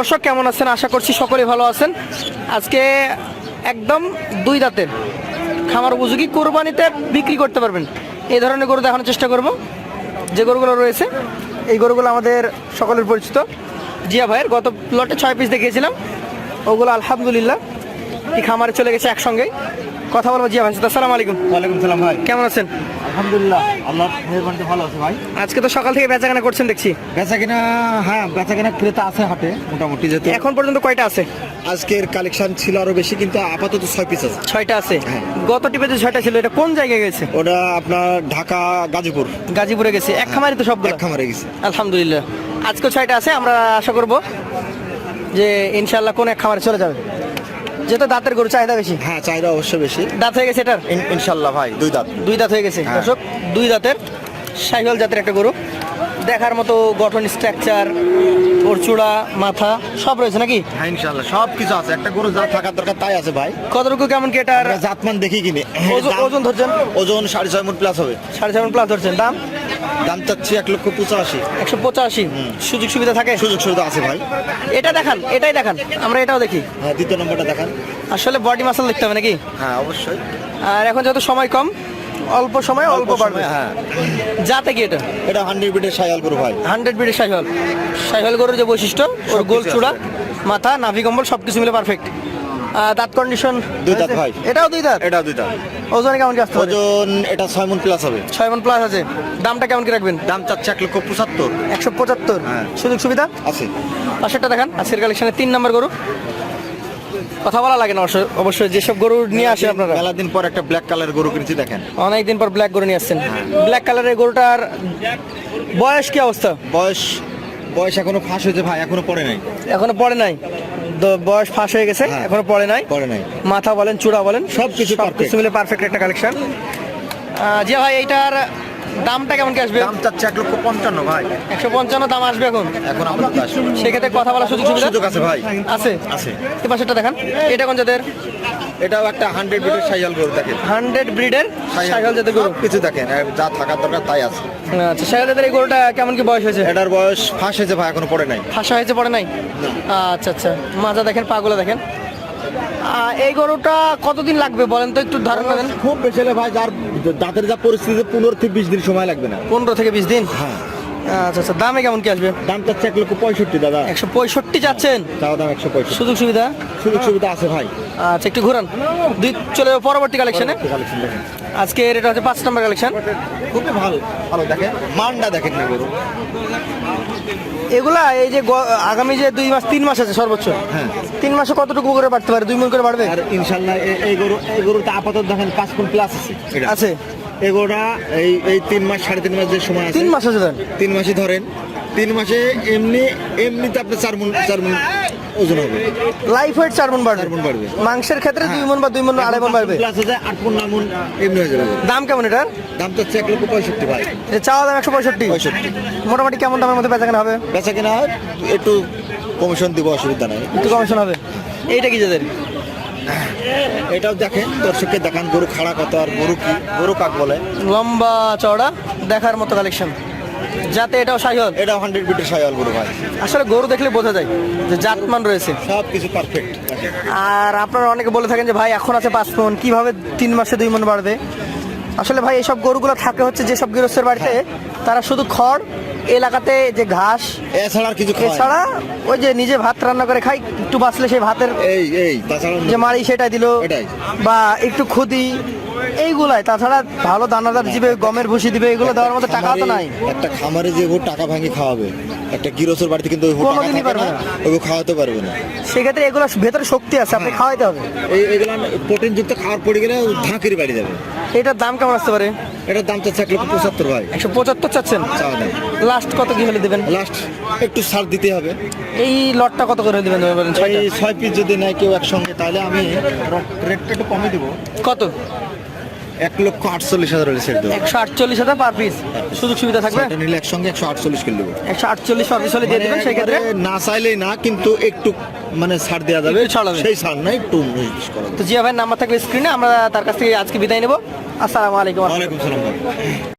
দর্শক কেমন আছেন? আশা করছি সকলে ভালো আছেন। আজকে একদম দুই দাঁতের খামার উপযোগী কোরবানিতে বিক্রি করতে পারবেন। এই ধরনের গরু দেখানোর চেষ্টা করব। যে গরুগুলো রয়েছে এই গরুগুলো আমাদের সকলের পরিচিত। জিয়া ভাইয়ের গত লটে ছয় পিস দেখিয়েছিলাম। ওগুলো আলহামদুলিল্লাহ এই খামারে চলে গেছে একসঙ্গেই কথা বলব জিয়া ভাই। আসসালামু আলাইকুম। ওয়ালাইকুম সালাম ভাই। কেমন আছেন? আলহামদুলিল্লাহ। আল্লাহ মেহরবানিতে ভালো আছে ভাই। আজকে তো সকাল থেকে বেচাকেনা করছেন দেখছি। বেচা কিনা হ্যাঁ বেচা কিনা ক্রেতা আছে হাটে মোটামুটি যেহেতু। এখন পর্যন্ত কয়টা আছে? আজকের কালেকশন ছিল আরও বেশি কিন্তু আপাতত ছয় পিস আছে। ছয়টা আছে। হ্যাঁ। গত টিপে যে ছয়টা ছিল এটা কোন জায়গায় গেছে? ওটা আপনার ঢাকা গাজীপুর। গাজীপুরে গেছে। এক খামারি তো এক খামারে গেছে। আলহামদুলিল্লাহ। আজকে ছয়টা আছে আমরা আশা করব যে ইনশাল্লাহ কোন এক খামারে চলে যাবে। যেহেতু দাঁতের গরু চাহিদা বেশি? হ্যাঁ চাহিদা অবশ্য বেশি। দাঁত হয়ে গেছে এটার? ইনশাল্লাহ ভাই দুই দাঁত। দুই দাঁত হয়ে গেছে। হ্যাঁ। দর্শক দুই দাঁতের সাইহল জাতের একটা গরু। দেখার মতো গঠন স্ট্রাকচার ওর চূড়া মাথা সব রয়েছে নাকি? হ্যাঁ ইনশাল্লাহ সব কিছু আছে। একটা গরু যা থাকার দরকার তাই আছে ভাই। কতটুকু কেমন কি এটার? জাতমান দেখি কিনে। ওজন- ওজন ধরছেন? ওজন সাড়ে ছয় মুট প্লাস হবে। সাড়ে সেভেন প্লাস ধরছেন। দাম? দাম চাচ্ছি এক লক্ষ পঁচাশি। একশো পঁচাশি। সুযোগ সুবিধা থাকে? সুযোগ সুবিধা আছে ভাই। এটা দেখান এটাই দেখান আমরা এটাও দেখি। হ্যাঁ দ্বিতীয় নম্বরটা দেখান। আসলে বডি মাসাল দেখতে হবে নাকি? হ্যাঁ অবশ্যই। আর এখন যেহেতু সময় কম অল্প সময় অল্প বাড়বে। হ্যাঁ। যাতে কি এটা? এটা হান্ড্রেড বিটের সায়াল গরু ভাই। হান্ড্রেড বিডের সাইহল সাইহল গরুর যে বৈশিষ্ট্য ওর গোল চূড়া মাথা নাভি কম্বল সব কিছু মিলে পারফেক্ট দাঁত কন্ডিশন দুই দাঁত ভাই। এটাও দুই দাঁত? এটা দুইটা ওজনে কেমন কি আসতে ওজন এটা ছয় মন প্লাস হবে। ছয় মন প্লাস আছে। দামটা কেমন কি রাখবেন? দাম চাচ্ছে এক লক্ষ পঁচাত্তর। একশো পঁচাত্তর। হ্যাঁ। সুযোগ সুবিধা? আছে। পাশেরটা দেখান আজকের কালেকশনে তিন নম্বর গরু। কথা বলা লাগে না অবশ্য- অবশ্যই যেসব গরু নিয়ে আসে আপনারা। মেলা দিন পর একটা ব্ল্যাক কালার গরু কিনছি দেখেন। অনেকদিন পর ব্ল্যাক গরু নিয়ে আসছেন। ব্ল্যাক কালারের গরুটার বয়স কি অবস্থা? বয়স বয়স এখনও ফাঁস হয়েছে ভাই এখনও পড়ে নাই। এখনও পড়ে নাই? বয়স ফাঁস হয়ে গেছে হ্যাঁ। এখনও পড়ে নাই। পড়ে নাই। মাথা বলেন চূড়া বলেন সবকিছু সব। কিছু মিলে পারফেক্ট একটা কালেকশন জি ভাই এইটার দামটা কেমন কি আসবে? দাম চাচ্ছে এক লক্ষ পঞ্চান্ন ভাই। একশো পঞ্চান্ন দাম আসবে এখন? এখন আপাতত সেক্ষেত্রে কথা বলার সুযোগ সুবিধা সুযোগ আছে ভাই। আছে? আছে। এ পাশেরটা দেখান। এটা কোন জাতের? এটাও একটা হান্ড্রেড বিটের সাইয়াল গরু দেখেন। হান্ড্রেড ব্রিডের সাইকেল জাতের গরু? কিছু দেখেন যা থাকার দরকার তাই আছে। আচ্ছা সাইকেল জাতের এই গরুটা কেমন কি বয়স হয়েছে? এটার বয়স ফাঁস হয়েছে ভাই এখনও পড়ে নাই। ফাঁসা হয়েছে পড়ে নাই? আচ্ছা আচ্ছা। মাজা দেখেন পাগুলো দেখেন। এই গরুটা কতদিন লাগবে বলেন তো একটু ধারণা দেন। খুব বেশি ভাই যার দাঁতের যা পরিস্থিতি পনেরো থেকে বিশ দিন সময় লাগবে না। পনেরো থেকে বিশ দিন? হ্যাঁ। আচ্ছা আচ্ছা দামে কেমন কি আসবে? দাম চাচ্ছে এক লক্ষ পঁয়ষট্টি দাদা। একশো পঁয়ষট্টি যাচ্ছেন? তাও দাম একশো পঁয়ষট্টি। সুযোগ সুবিধা? সুযোগ সুবিধা আছে ভাই। আচ্ছা একটু ঘুরান। দুই চলে যাব পরবর্তী কালেকশনে আজকে এটা হচ্ছে পাঁচ নম্বর কালেকশন খুবই ভালো ভালো দেখেন। মানটা দেখেন না গরু। এগুলা এই যে আগামী যে দুই মাস তিন মাস আছে সর্বোচ্চ। হ্যাঁ। তিন মাসে কতটুকু করে বাড়তে পারে? দুই মন করে বাড়বে? আর ইনশাল্লাহ এই গরু এই গরুটা আপাতত দেখেন পাঁচ ফুট প্লাস আছে। আছে। এই গরুটা এই এই তিন মাস সাড়ে তিন মাস যে সময় আছে তিন মাস আছে দেন তিন মাসে ধরেন। তিন মাসে এমনি এমনিতে আপনার চার মন চার মন ওজন হবে। লাইফ ওয়েট চার মন বাড়বে। বাড়বে। মাংসের ক্ষেত্রে দুই মন বা দুই মন আড়াই মন বাড়বে। প্লাস হয়ে আট মন নয় মন এমনি হয়ে যাবে। দাম কেমন এটার? দাম তো হচ্ছে এক লক্ষ পঁয়ষট্টি ভাই। চাওয়া দাম একশো পঁয়ষট্টি। পঁয়ষট্টি। মোটামুটি কেমন দামের মধ্যে বেচা কেনা হবে? বেচা কেনা হয় একটু কমিশন দিব অসুবিধা নাই। একটু কমিশন হবে। এইটা কি যাদের এটাও দেখেন দর্শককে দেখান গরু খাড়া কত আর গরু কি গরু কাক বলে। লম্বা চওড়া দেখার মতো কালেকশন যাতে এটাও সাইহল। এটাও হান্ড্রেড বিটের সায়াল গরু ভাই। আসলে গরু দেখলে বোঝা যায় যে জাতমান রয়েছে। সব কিছু পারফেক্ট আর আপনারা অনেকে বলে থাকেন যে ভাই এখন আছে পাঁচ মন কীভাবে তিন মাসে দুই মন বাড়বে? আসলে ভাই এইসব গরুগুলো থাকে হচ্ছে যেসব গৃহস্থের বাড়িতে তারা শুধু খড় এলাকাতে যে ঘাস এছাড়া আর কিছু। এছাড়া ওই যে নিজে ভাত রান্না করে খাই একটু বাঁচলে সেই ভাতের এই এই যে মারি সেটা দিল বা একটু খুদি এইগুলাই তাছাড়া ভালো দানাদার দিবে গমের ভুসি দিবে এগুলো দেওয়ার মতো টাকা তো নাই। একটা খামারে যে ও টাকা ভাঙি খাওয়াবে একটা গিরসের বাড়িতে কিন্তু ওই টাকা কোনোদিনই পারবে না। ওকে খাওয়াতে পারবে না। সেক্ষেত্রে এগুলো ভেতরে শক্তি আছে আপনি খাওয়াইতে হবে। এই এগুলো প্রোটিন যুক্ত খাওয়ার পড়ে গেলে ধাঁকির বাড়ি যাবে। এটার দাম কেমন আসতে পারে? এটার দাম চাচ্ছে এক লক্ষ পঁচাত্তর ভাই। একশো পঁচাত্তর চাচ্ছেন? লাস্ট কত কি হলে দেবেন? লাস্ট একটু ছাড় দিতে হবে। এই লটটা কত করে দেবেন এই ছয় পিস যদি নেয় কেউ একসঙ্গে তাহলে আমি রেটটা একটু কমে দেবো। কত? এক লক্ষ আটচল্লিশ হাজার হলে ছেড়ে দেবো। একশো আটচল্লিশ হাজার পার পিস সুযোগ সুবিধা থাকবে? এটা নিলে একসঙ্গে একশো আটচল্লিশ কিলো একশো আটচল্লিশ পার পিস হলে দিয়ে দেবেন সেই ক্ষেত্রে? মানে না চাইলেই না কিন্তু একটু মানে ছাড় দেওয়া যাবে। একটু সেই ছাড় না একটু। তো জিয়া ভাইয়ের নাম্বার থাকবে স্ক্রিনে আমরা তার কাছ থেকে আজকে বিদায় নেব। আসসালামু আলাইকুম। ওয়ালাইকুম সালাম ভাই।